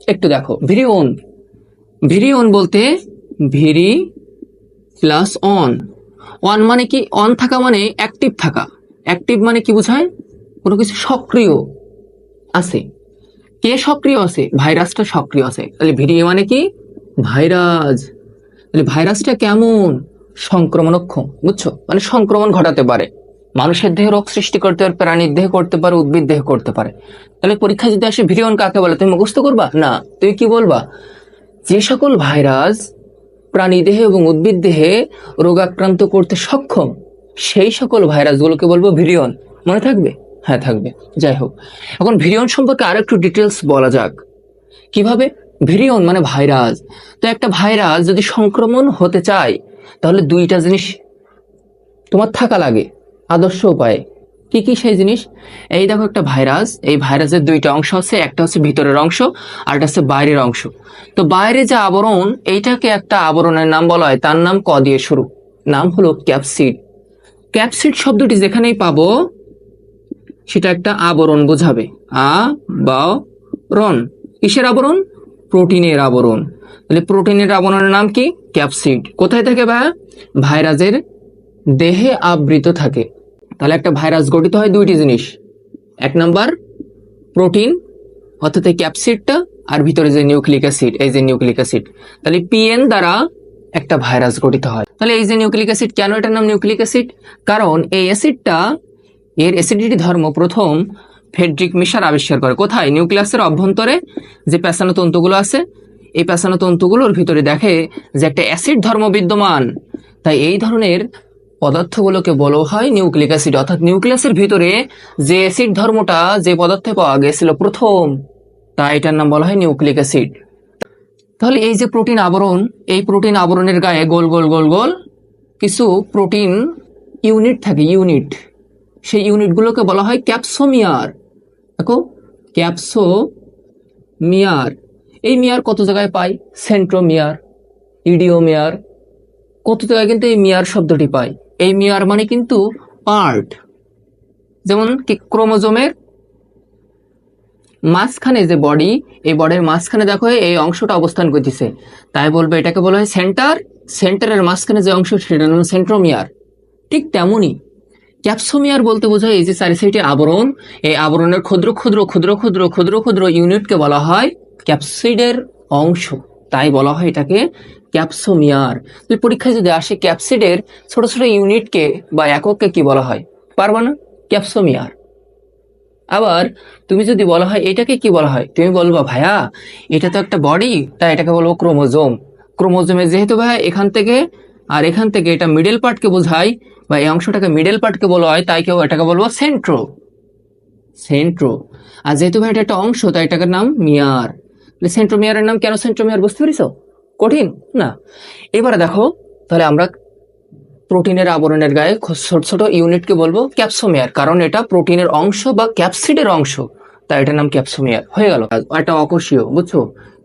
একটু দেখো ভিরিওন ভিরিওন বলতে ভিরি প্লাস অন অন মানে কি? অন থাকা মানে অ্যাক্টিভ থাকা। অ্যাক্টিভ মানে কি বোঝায়? কোনো কিছু সক্রিয় আছে। কে সক্রিয় আছে? ভাইরাসটা সক্রিয় আছে। তাহলে ভিডিও মানে কি? ভাইরাস। তাহলে ভাইরাসটা কেমন? সংক্রমণক্ষম, বুঝছ? মানে সংক্রমণ ঘটাতে পারে। মানুষের দেহে রোগ সৃষ্টি করতে পারে, প্রাণীর দেহে করতে পারে, উদ্ভিদ দেহে করতে পারে। তাহলে পরীক্ষা যদি আসে ভিরিয়ন কাকে বলে, তুমি মুখস্থ করবা? না। তুই কি বলবা? যে সকল ভাইরাস প্রাণী দেহে এবং উদ্ভিদ দেহে রোগাক্রান্ত করতে সক্ষম, সেই সকল ভাইরাসগুলোকে বলব ভিরিয়ন মনে থাকবে? হ্যাঁ থাকবে। যাই হোক। এখন ভিরিয়ন সম্পর্কে আরেকটু ডিটেলস বলা যাক। কীভাবে? ভিরিয়ন মানে ভাইরাস। তো একটা ভাইরাস যদি সংক্রমণ হতে চায়, তাহলে দুইটা জিনিস তোমার থাকা লাগে। আদর্শ উপায়ে। কি কি সেই জিনিস? এই দেখো একটা ভাইরাস এই ভাইরাসের দুইটা অংশ আছে, একটা হচ্ছে ভিতরের অংশ, আর একটা হচ্ছে বাইরের অংশ। তো বাইরে যে আবরণ, এইটাকে একটা আবরণের নাম বলা হয়, তার নাম ক দিয়ে শুরু। নাম হলো ক্যাপসিড ক্যাপসিড শব্দটি যেখানেই পাবো, সেটা একটা আবরণ বোঝাবে। আ, বা রন কিসের আবরণ? প্রোটিনের আবরণ। তাহলে প্রোটিনের আবরণের নাম কি? ক্যাপসিড কোথায় থাকে ভাইয়া? ভাইরাসের দেহে আবৃত থাকে। তাহলে একটা ভাইরাস গঠিত হয় দুইটি জিনিস। এক নাম্বার, প্রোটিন, অর্থাৎ ক্যাপসিডটা আর ভিতরে যে নিউক্লিক অ্যাসিড এই যে নিউক্লিক অ্যাসিড তাহলে পিএন দ্বারা একটা ভাইরাস গঠিত হয়। তাহলে এই যে নিউক্লিক অ্যাসিড কেন এটার নাম নিউক্লিক অ্যাসিড কারণ এই অ্যাসিডটা এর অ্যাসিডিটি ধর্ম প্রথম ফেড্রিক মিশার আবিষ্কার করে। কোথায়? নিউক্লিয়াসের অভ্যন্তরে যে পেঁচানো তন্তুগুলো আছে, এই পেঁচানো তন্তুগুলোর ভিতরে দেখে যে একটা অ্যাসিড ধর্ম বিদ্যমান। তাই এই ধরনের পদার্থগুলোকে বলা হয় নিউক্লিক অ্যাসিড, অর্থাৎ নিউক্লিয়াসের ভিতরে যে অ্যাসিড ধর্মটা, যে পদার্থে পাওয়া গেছিল প্রথম, তা এটার নাম বলা হয় নিউক্লিক অ্যাসিড। তাহলে এই যে প্রোটিন আবরণ, এই প্রোটিন আবরণের গায়ে গোল গোল গোল গোল কিছু প্রোটিন ইউনিট থাকে, ইউনিট। সেই ইউনিটগুলোকে বলা হয় ক্যাপসোমিয়ার। দেখো, ক্যাপসোমিয়ার। এই মিয়ার কত জায়গায় পাই? সেন্ট্রোমিয়ার, ইডিওমিয়ার। কত জায়গায় কিন্তু এই মিয়ার শব্দটি পাই? এই মিয়ার মানে কিন্তু পার্ট যেমন কি ক্রোমোজোমের মাঝখানে যে বডি এই বডির মাঝখানে দেখো এই অংশটা অবস্থান করতেছে। তাই বলবে, এটাকে বলা হয় সেন্টার সেন্টারের মাঝখানে যে অংশ সেটার নাম সেন্ট্রোমিয়ার ঠিক তেমনই ক্যাপসোমিয়ার বলতে বোঝায় এই যে চারি সাইডে আবরণ, এই আবরণের ক্ষুদ্র ক্ষুদ্র ক্ষুদ্র ক্ষুদ্র ক্ষুদ্র ক্ষুদ্র ইউনিটকে বলা হয় ক্যাপসিডের অংশ। তাই বলা হয় এটাকে ক্যাপসোমিয়ার। পরীক্ষায় যদি আসে, ক্যাপসিডের ছোট ছোট ইউনিটকে বা একককে কি বলা হয়? পারবা না? ক্যাপসোমিয়ার। আবার তুমি যদি বলা হয়, এটাকে কি বলা হয়? তুমি বলবা, ভাইয়া, এটা তো একটা বডি, তাই এটাকে বলব ক্রোমোজোম। ক্রোমোজোমে যেহেতু ভাইয়া এখান থেকে, আর এখান থেকে এটা মিডল পার্টকে বোঝায়, বা এই অংশটাকে মিডল পার্টকে বলা হয়, তাই কেউ এটাকে বলব সেন্ট্রো সেন্ট্রো আর যেহেতু ভাই এটা একটা অংশ, তাই এটাকে নাম মিয়ার। সেন্ট্রোমিয়ারের নাম কেন সেন্ট্রোমিয়ার বুঝতে পেরেছ? কঠিন, না। এবারে দেখো, তাহলে আমরা প্রোটিনের আবরণের গায়ে ছোট ছোট ইউনিটকে বলব ক্যাপসোমিয়ার কারণ এটা প্রোটিনের অংশ বা ক্যাপসিডের অংশ। তাই এটার নাম ক্যাপসোমিয়ার হয়ে গেল। আর এটা অকোষীয় বুঝছ?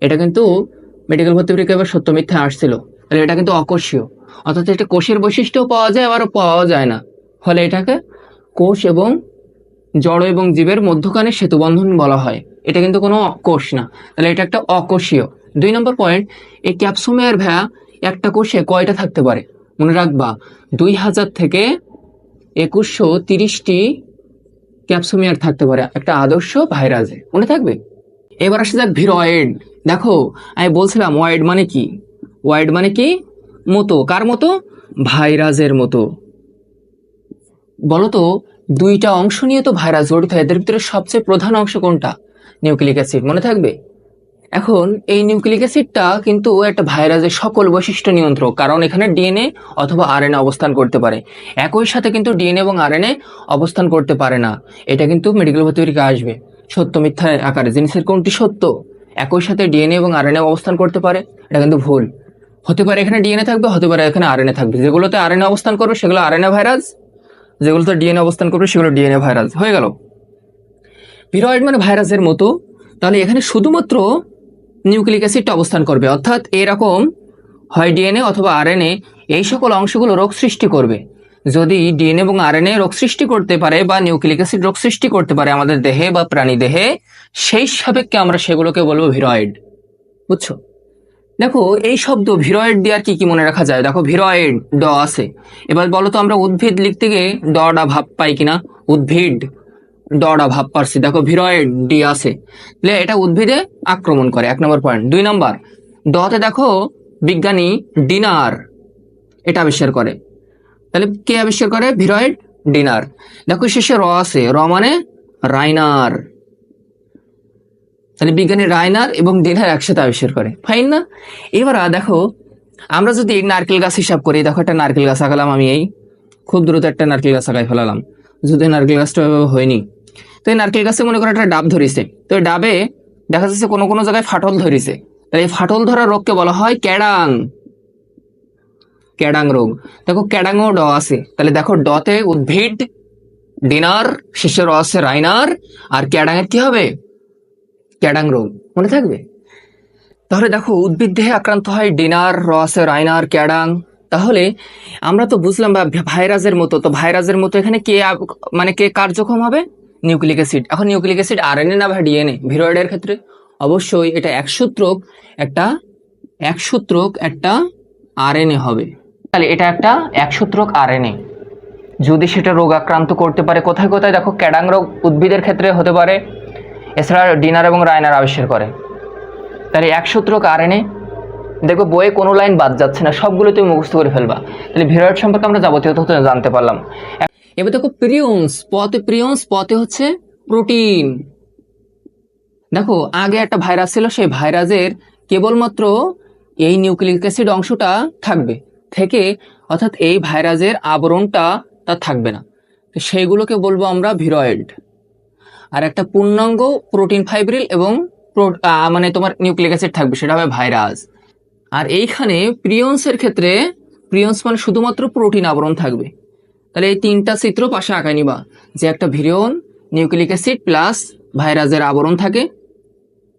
এটা কিন্তু মেডিকেল ভর্তি পরীক্ষা এবার সত্য মিথ্যা আসছিল। তাহলে এটা কিন্তু অকোষীয় অর্থাৎ এটা কোষের বৈশিষ্ট্য পাওয়া যায় আবার পাওয়া যায় না। ফলে এটাকে কোষ এবং জড় এবং জীবের মধ্যখানে সেতুবন্ধন বলা হয়। এটা কিন্তু কোনো অকোষ না। তাহলে এটা একটা অকোষীয়। দুই নম্বর পয়েন্ট এই ক্যাপসোমিয়ার ভ্যা, একটা কোষে কয়টা থাকতে পারে? মনে রাখবা, দুই হাজার থেকে একুশশো তিরিশটি ক্যাপসোমিয়ার থাকতে পারে, একটা আদর্শ ভাইরাসে। মনে থাকবে? এবার আসে যাক ভিরয়েড। দেখো, আমি বলছিলাম ওয়াইড মানে কি? ওয়াইড মানে কি? মতো। কার মতো? ভাইরাসের মতো। বলতো দুইটা অংশ নিয়ে তো ভাইরাস গঠিত এদের ভিতরে সবচেয়ে প্রধান অংশ কোনটা? নিউক্লিক অ্যাসিড, মনে থাকবে? এখন এই নিউক্লিক অ্যাসিডটা কিন্তু একটা ভাইরাসের সকল বৈশিষ্ট্য নিয়ন্ত্রক, কারণ এখানে ডিএনএ অথবা আরএনএ অবস্থান করতে পারে। একই সাথে কিন্তু ডিএনএ এবং আরএনএ অবস্থান করতে পারে না। এটা কিন্তু মেডিকেল ভর্তি পরীক্ষা আসবে। সত্য মিথ্যা আকারে, জিনিসের কোনটি সত্য? একই সাথে ডিএনএ এবং আরএনএ অবস্থান করতে পারে, এটা কিন্তু ভুল। হতে পারে এখানে ডিএনএ থাকবে, হতে পারে এখানে আরএনএ থাকবে। যেগুলোতে আরএনএ অবস্থান করবে, সেগুলো আরএনএ ভাইরাস, যেগুলোতে ডিএনএ অবস্থান করবে, সেগুলো ডিএনএ ভাইরাস। হয়ে গেল। ভিরয়েড মানে ভাইরাসের মতো। তাহলে এখানে শুধুমাত্র নিউক্লিক অ্যাসিডটা অবস্থান করবে। অর্থাৎ এরকম হয় ডিএনএ অথবা আরএনএ এই সকল অংশগুলো রোগ সৃষ্টি করবে। যদি ডিএনএ এবং আরএনএ রোগ সৃষ্টি করতে পারে বা নিউক্লিক অ্যাসিড রোগ সৃষ্টি করতে পারে আমাদের দেহে বা প্রাণী দেহে, সেই সাপেক্ষে আমরা সেগুলোকে বলব ভিরয়েড বুঝছ? দেখো, এই শব্দ ভিরয়েড দিয়ে আর কি কি মনে রাখা যায়? দেখো ভিরয়েড ড আছে। এবার বলো তো আমরা উদ্ভিদ লিখতে গিয়ে ডটা ভাব পাই কিনা? উদ্ভিদ। ডটা ভাব পারছি। দেখো ভিরয়েড ডি আছে। তাহলে এটা উদ্ভিদে আক্রমণ করে, এক নম্বর পয়েন্ট দুই নম্বর, ডতে দেখো বিজ্ঞানী ডিনার, এটা আবিষ্কার করে। তাহলে কে আবিষ্কার করে? Viroid Diener. দেখো শেষে র আছে। র মানে রাইনার। তাহলে বিজ্ঞানী রাইনার এবং ডিনার একসাথে আবিষ্কার করে। ফাইন না? এবার দেখো, আমরা যদি নারকেল গাছ হিসাব করি, দেখো একটা নারকেল গাছ আঁকালাম আমি এই। খুব দ্রুত একটা নারকেল গাছ আঁকাই ফেলালাম। যদি নারকেল গাছটা হয়নি তো এই নারকেল গাছে মনে করো একটা ডাব ধরেছে। তো এই ডাবে দেখা যাচ্ছে কোনো কোনো জায়গায় ফাটল ধরেছে। তাহলে এই ফাটল ধরা রোগকে বলা হয় ক্যাডাং। ক্যাডাং রোগ। দেখো ক্যাডাংও ড আছে। তাহলে দেখো ডতে উদ্ভিদ, ডিনার শেষে র আছে রাইনার। আর ক্যাডাং এর কি হবে? ক্যাডাং রোগ। মনে থাকবে? তাহলে দেখো উদ্ভিদ দেহে আক্রান্ত হয় ডিনার রসে রাইনার, ক্যাডাং। তাহলে আমরা তো বুঝলাম বা ভাইরাসের মতো। তো ভাইরাসের মতো এখানে কে মানে কে কার্যক্ষম হবে? Nucleic acid. এখন নিউক্লিক অ্যাসিড আরএনএ না বা ডিএনএ? ভিরয়েডের ক্ষেত্রে? অবশ্যই এটা একসূত্রক একটা একসূত্রক একটা আরএনএ হবে। তাহলে এটা একটা একসূত্রক আরএনএ। যদি সেটা রোগ আক্রান্ত করতে পারে, কোথায় কোথায়? দেখো ক্যাডাং রোগ উদ্ভিদের ক্ষেত্রে হতে পারে, এছাড়া ডিনার এবং রায়নার আবিষ্কার করে। তাহলে এক সূত্রক আরএনএ, দেখো, বইয়ে কোনো লাইন বাদ যাচ্ছে না সবগুলো তুমি মুখস্থ করে ফেলবা। তাহলে ভিরয়েড সম্পর্কে আমরা যাবতীয় তথ্য জানতে পারলাম। এবার দেখো প্রিয়ন্স পথে প্রিয়ন্স পথে হচ্ছে প্রোটিন দেখো, আগে একটা ভাইরাস ছিল, সেই ভাইরাসের কেবলমাত্র এই নিউক্লিক অ্যাসিড অংশটা থাকবে। থেকে অর্থাৎ এই ভাইরাসের আবরণটা তা থাকবে না। তো সেইগুলোকে বলব আমরা ভিরয়েড আর একটা পূর্ণাঙ্গ প্রোটিন ফাইব্রিল এবং মানে তোমার নিউক্লিক অ্যাসিড থাকবে, সেটা হবে ভাইরাস আর এইখানে প্রিয়ন্সের ক্ষেত্রে প্রিয়ন্স মানে শুধুমাত্র প্রোটিন আবরণ থাকবে। তাহলে এই তিনটা চিত্র পাশে আঁকায় নিবা। যে একটা ভিরিয়ন, নিউক্লিক অ্যাসিড প্লাস ভাইরাসের আবরণ থাকে।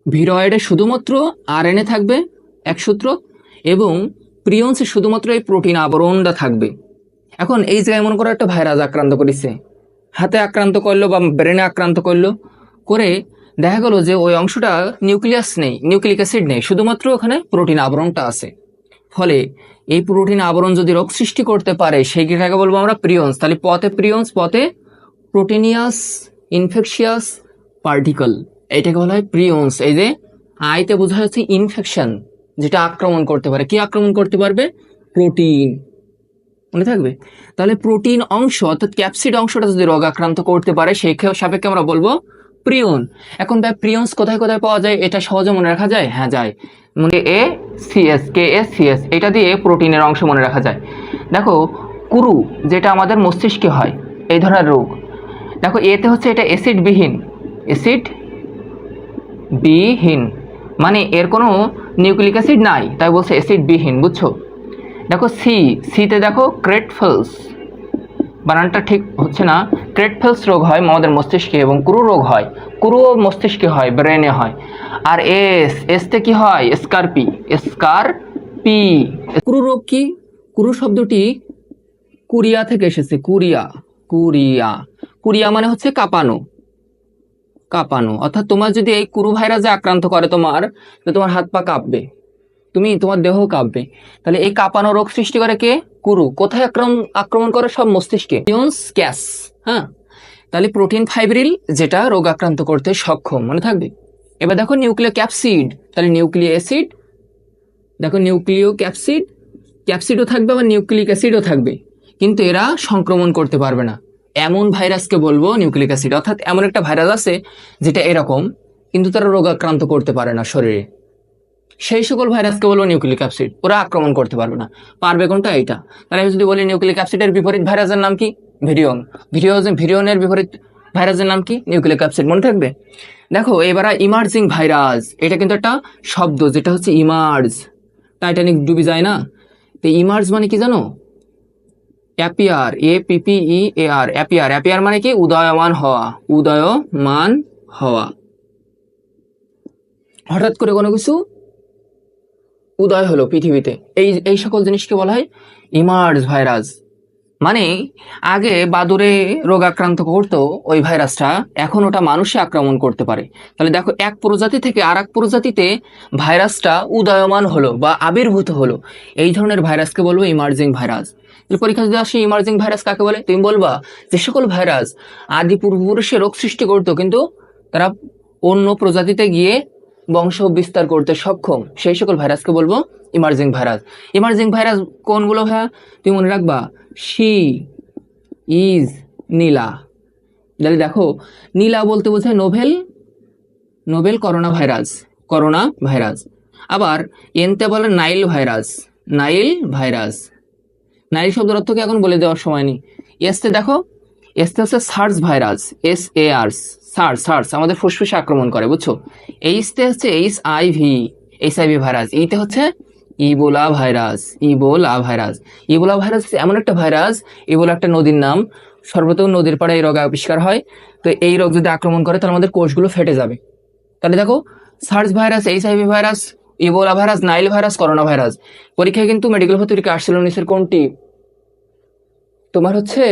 ভিরয়েডে শুধুমাত্র আরএনএ থাকবে এক সূত্র এবং প্রিয়ন্সে শুধুমাত্র এই প্রোটিন আবরণটা থাকবে। এখন এই জায়গায় মনে করো একটা ভাইরাস আক্রান্ত করেছে। হাতে আক্রান্ত করল বা ব্রেনে আক্রান্ত করল। করে দেখা গেল যে ওই অংশটা নিউক্লিয়াস নেই, নিউক্লিক অ্যাসিড নেই, শুধুমাত্র ওখানে প্রোটিন আবরণটা আছে। ফলে এই প্রোটিন আবরণ যদি রোগ সৃষ্টি করতে পারে সেইটাকে বলব আমরা প্রিয়ন্স তাহলে পথে প্রিয়ন্স পথে প্রোটিনিয়াস ইনফেকশিয়াস পার্টিকল এটাকে বলা হয় প্রিয়ন্স এই যে আইতে বোঝা যাচ্ছে ইনফেকশন যেটা আক্রমণ করতে পারে। কি আক্রমণ করতে পারবে? প্রোটিন মনে থাকবে? তাহলে প্রোটিন অংশ, অর্থাৎ ক্যাপসিড অংশটা যদি রোগ আক্রান্ত করতে পারে, সেই সাপেক্ষে আমরা বলব প্রিয়ন এখন ভাই প্রিয়ন্স কোথায় কোথায় পাওয়া যায়? এটা সহজে মনে রাখা যায়? হ্যাঁ যায়। মানে এ সিএস কে এস সিএস এটা দিয়ে প্রোটিনের অংশ মনে রাখা যায়। দেখো, কুরু, যেটা আমাদের মস্তিষ্কে হয়, এই ধরনের রোগ। দেখো এতে হচ্ছে এটা অ্যাসিডবিহীন। অ্যাসিড বিহীন মানে এর কোনো নিউক্লিক অ্যাসিড নাই, তাই বলছে অ্যাসিড বিহীন বুঝছ? দেখো সি সিতে দেখো ক্রেটফেলস। বানানটা ঠিক হচ্ছে না। ক্রেটফেলস রোগ হয় আমাদের মস্তিষ্কে এবং কুরু রোগ হয়। কুরুও মস্তিষ্কে হয় ব্রেনে হয়। আর এস এসতে কি হয়? স্কারপি স্কার পি কুরু রোগ কি? কুরু শব্দটি কুরিয়া থেকে এসেছে, কুরিয়া কুরিয়া। কুরিয়া মানে হচ্ছে কাঁপানো কাঁপানো। অর্থাৎ তোমার যদি এই কুরু ভাইরাসে আক্রান্ত করে তোমার, তো তোমার হাত পা কাঁপবে। তুমি, তোমার দেহ কাঁপবে। তাহলে এই কাঁপানো রোগ সৃষ্টি করে কে? কুরু। কোথায় আক্রমণ আক্রমণ করে? সব মস্তিষ্কে। ক্যাস হ্যাঁ? তাহলে প্রোটিন ফাইব্রিল যেটা রোগ আক্রান্ত করতে সক্ষম, মনে থাকবে? এবার দেখো নিউক্লিয় ক্যাপসিড তাহলে নিউক্লিয় অ্যাসিড দেখো নিউক্লিয় ক্যাপসিড ক্যাপসিডও থাকবে, আবার নিউক্লিক অ্যাসিডও থাকবে, কিন্তু এরা সংক্রমণ করতে পারবে না। এমন ভাইরাসকে বলব নিউক্লিক অ্যাসিড অর্থাৎ এমন একটা ভাইরাস আছে যেটা এরকম, কিন্তু তারা রোগ আক্রান্ত করতে পারে না শরীরে। সেই সকল ভাইরাসকে বলব নিউক্লিক অ্যাসিড ওরা আক্রমণ করতে পারবে না। পারবে কোনটা? এইটা। তাহলে আমি যদি বলি নিউক্লিক অ্যাসিডের বিপরীত ভাইরাসের নাম কি? ভিরিয়ন ভিরিয়ন ভিরিয়নের বিপরীত ভাইরাসের নাম কি? নিউক্লিক অ্যাসিড মনে থাকবে? দেখো, এবার ইমার্জিং ভাইরাস এটা কিন্তু একটা শব্দ যেটা হচ্ছে ইমার্জ টাইটানিক ডুবি যায় না? তো ইমার্জ মানে কি জানো? Appear A P P E A R appear appear মানে কি? উদয়মান হওয়া। উদয়মান হওয়া। হঠাৎ করে কোনো কিছু উদয় হলো পৃথিবীতে। এই এই সকল জিনিসকে বলা হয় ইমার্জ ভাইরাস মানে আগে বাদুরে রোগ আক্রান্ত করতো ওই ভাইরাসটা এখন ওটা মানুষে আক্রমণ করতে পারে। তাহলে দেখো, এক প্রজাতি থেকে আর এক প্রজাতিতে ভাইরাসটা উদয়মান হলো বা আবির্ভূত হলো। এই ধরনের ভাইরাসকে বলব ইমার্জিং ভাইরাস পরীক্ষা যদি আসে ইমার্জিং ভাইরাস কাকে বলে? তুমি বলবা, যে সকল ভাইরাস আদি পূর্বপুরুষে রোগ সৃষ্টি করতো, কিন্তু তারা অন্য প্রজাতিতে গিয়ে বংশ বিস্তার করতে সক্ষম, সেই সকল ভাইরাসকে বলব ইমার্জিং ভাইরাস ইমার্জিং ভাইরাস কোনগুলো ভাইয়া? তুমি মনে রাখবা শি ইজ নীলা। তাহলে দেখো, নীলা বলতে বোঝায় novel novel corona virus corona virus. আবার এনতে বলে Nile virus Nile virus. Nile শব্দের অর্থ কি এখন বলে দেওয়ার সময় নেই? এসতে দেখো এসতে হচ্ছে SARS virus, S A R SARS SARS, আমাদের ফুসফুসে আক্রমণ করে, বুঝছ? এইচতে হচ্ছে H I V H I V virus ইতে হচ্ছে Ebola virus Ebola virus Ebola virus এমন একটা ভাইরাস ইবোলা একটা নদীর নাম সর্বপ্রথম নদীর পাড়ে এই রোগ আবিষ্কার হয়, তো এই রোগ যদি আক্রমণ করে, তাহলে আমাদের কোষগুলো ফেটে যাবে। তাহলে দেখো, SARS virus H IV virus Ebola virus Nile virus corona virus পরীক্ষায় কিন্তু মেডিকেল ভর্তিকে আসছিল নিচের কোনটি? তোমার হচ্ছে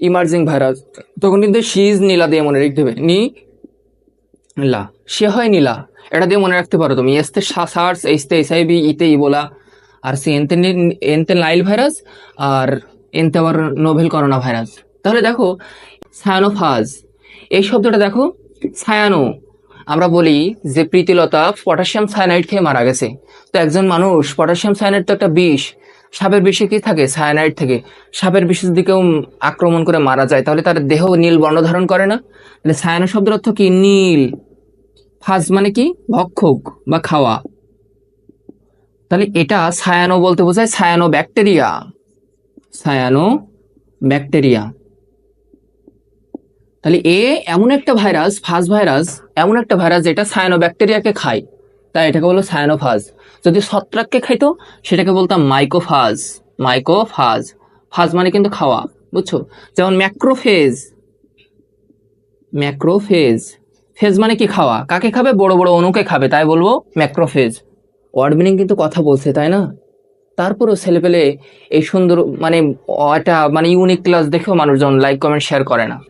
ইমার্জিং ভাইরাস, তখন কিন্তু সিজ নীলা দিয়ে মনে রাখতে হবে নি, লা, সে হয় নীলা এটা দিয়ে মনে রাখতে পারো তুমি। এসতে সার্স এইচতে এইচআইভি ইতে ইবোলা, আর সে এনতে এনতে নাইল ভাইরাস, আর এনতে আবার নোভেল করোনা ভাইরাস। তাহলে দেখো, সায়ানোফাজ, এই শব্দটা দেখো, সায়ানো। আমরা বলি যে প্রীতিলতা পটাশিয়াম সায়ানাইড খেয়ে মারা গেছে। তো একজন মানুষ, পটাশিয়াম সায়ানাইড তো একটা বিষ সাপের বিষে কি থাকে? সায়ানাইড থেকে। সাপের বিষে যদি কেউ আক্রমণ করে মারা যায়। তাহলে তার দেহ নীল বর্ণ ধারণ করে না? তাহলে সায়ানো শব্দের অর্থ কি? নীল। ফাজ মানে কি? ভক্ষক বা খাওয়া। তাহলে এটা সায়ানো বলতে বোঝায় সায়ানো ব্যাকটেরিয়া সায়ানো ব্যাকটেরিয়া তাহলে এ এমন একটা ভাইরাস ফাজ ভাইরাস এমন একটা ভাইরাস যেটা সায়ানো ব্যাকটেরিয়াকে খায়। তাই এটাকে বলো সায়ানোফাজ। যদি ছত্রাককে খাইতো, সেটাকে বলতাম মাইকোফাজ। মাইকোফাজ। ফাজ মানে কিন্তু খাওয়া, বুঝছ? যেমন ম্যাক্রোফেজ। ম্যাক্রোফেজ। ফেজ মানে কি খাওয়া? কাকে খাবে? বড় বড় অণুকে খাবে, তাই বলব ম্যাক্রোফেজ। ওয়ার্ড মিনিং কিন্তু কথা বলছে, তাই না? তারপরেও ছেলেপেলে এই সুন্দর মানে একটা মানে ইউনিক ক্লাস দেখেও মানুষজন লাইক কমেন্ট শেয়ার করে না।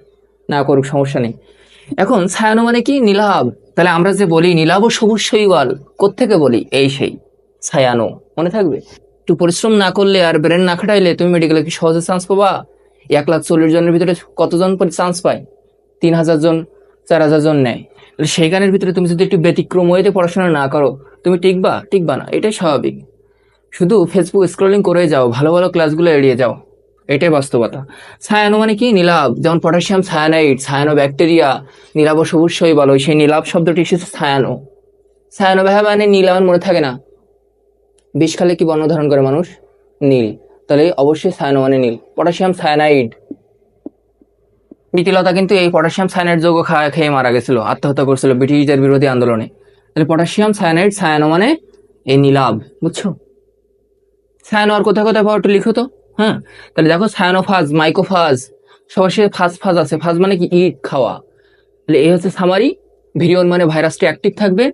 না করুক, সমস্যা নেই। এখন ছায়ানো মানে কি? নীলাভ। তাহলে আমরা যে বলি, নীলাভ সবুজ শৈবাল, কোত্থেকে বলি? এই সেই ছায়ানো মনে থাকবে? একটু পরিশ্রম না করলে আর ব্রেন না খাটাইলে তুমি মেডিকেলে কি সহজে চান্স পাবা? এক লাখ চল্লিশ জনের ভিতরে কতজন চান্স পায়? তিন হাজার জন, চার হাজার জন নেয়। তাহলে সেইখানের ভিতরে তুমি যদি একটু ব্যতিক্রম ওয়েতে পড়াশোনা না করো, তুমি টিকবা? টিকবা না। এটাই স্বাভাবিক। শুধু ফেসবুক স্ক্রলিং করে যাও, ভালো ভালো ক্লাসগুলো এড়িয়ে যাও। এটাই বাস্তবতা। ছায়ানো মানে কি? নীলাভ। যেমন পটাশিয়াম সায়ানাইড ছায়ানো ব্যাকটেরিয়া নীলাভ ও সবুজ শৈবাল সেই নীলাভ শব্দটি এসেছে ছায়ানো। ছায়ানো ভাই মানে নীল আমার মনে থাকে না। বিষকালে কি বর্ণ ধারণ করে মানুষ? নীল। তাহলে অবশ্যই ছায়ানো মানে নীল। পটাশিয়াম সায়ানাইড প্রীতিলতা কিন্তু এই পটাশিয়াম সায়ানাইড যোগ খা- খেয়ে মারা গেছিল, আত্মহত্যা করছিল ব্রিটিশদের বিরোধী আন্দোলনে। তাহলে পটাশিয়াম সায়ানাইড ছায়ানো মানে এই নীলাভ, বুঝছ? সায়ানো আর কোথায় কোথায় পাওয়া একটু লিখো তো। হ্যাঁ? তাহলে দেখো সায়ানোফাজ মাইকোফাজ সবার সাথে ফাজ ফাজ আছে। ফাজ মানে কি? ইট খাওয়া। তাহলে এই হচ্ছে সামারি ভিরিয়ন মানে ভাইরাসটি অ্যাক্টিভ থাকবে।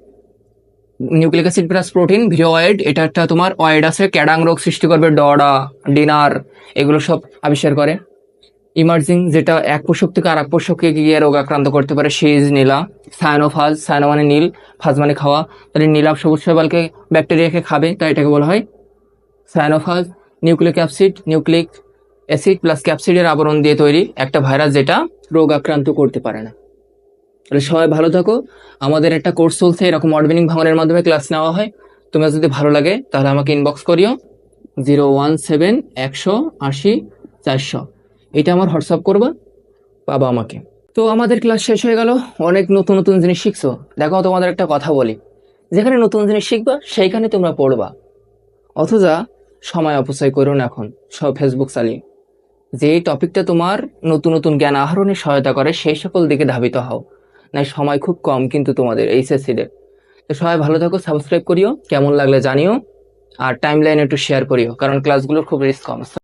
Nucleic acid plus protein viroid, এটা একটা তোমার অয়েড আছে, ক্যাডাং রোগ সৃষ্টি করবে ডরা ডিনার, এগুলো সব আবিষ্কার করে। ইমার্জিং যেটা এক পোষক থেকে আর এক পোষককে গিয়ে রোগ আক্রান্ত করতে পারে সিজ নীলা সায়ানোফাজ সায়ানো মানে নীল ফাজ মানে খাওয়া। তাহলে নীলাভ সবুজ শৈবালকে ব্যাকটেরিয়াকে খাবে, তাই এটাকে বলা হয়। Cyanophage nucleic acid nucleic acid plus ক্যাপসিডের আবরণ দিয়ে তৈরি একটা ভাইরাস যেটা রোগ আক্রান্ত করতে পারে না। তাহলে সবাই ভালো থাকো। আমাদের একটা কোর্স চলছে, এরকম অর্ডমিনিং ভাঙনের মাধ্যমে ক্লাস নেওয়া হয়। তোমার যদি ভালো লাগে, তাহলে আমাকে ইনবক্স করিও। জিরো ওয়ান সেভেন একশো আশি, চারশো। এটা আমার হোয়াটসঅ্যাপ করবা, পাবা আমাকে। তো আমাদের ক্লাস শেষ হয়ে গেল। অনেক নতুন নতুন জিনিস শিখছো। দেখো, তোমাদের একটা কথা বলি। যেখানে নতুন জিনিস শিখবা, সেইখানে তোমরা পড়বা। অথচ সময় অপচয় করো না এখন। সব ফেসবুক চালিয়ে যে টপিকটা তোমার নতুন নতুন জ্ঞান আহরণে সহায়তা করে, সেই সকল দিকে ধাবিত হও। না সময় খুব কম কিন্তু তোমাদের এইচএসসিদের তো সবাই ভালো থাকো সাবস্ক্রাইব করিও। কেমন লাগলে জানিও। আর টাইম লাইনে একটু শেয়ার করিও, কারণ ক্লাসগুলোর খুব রিস্ক কম।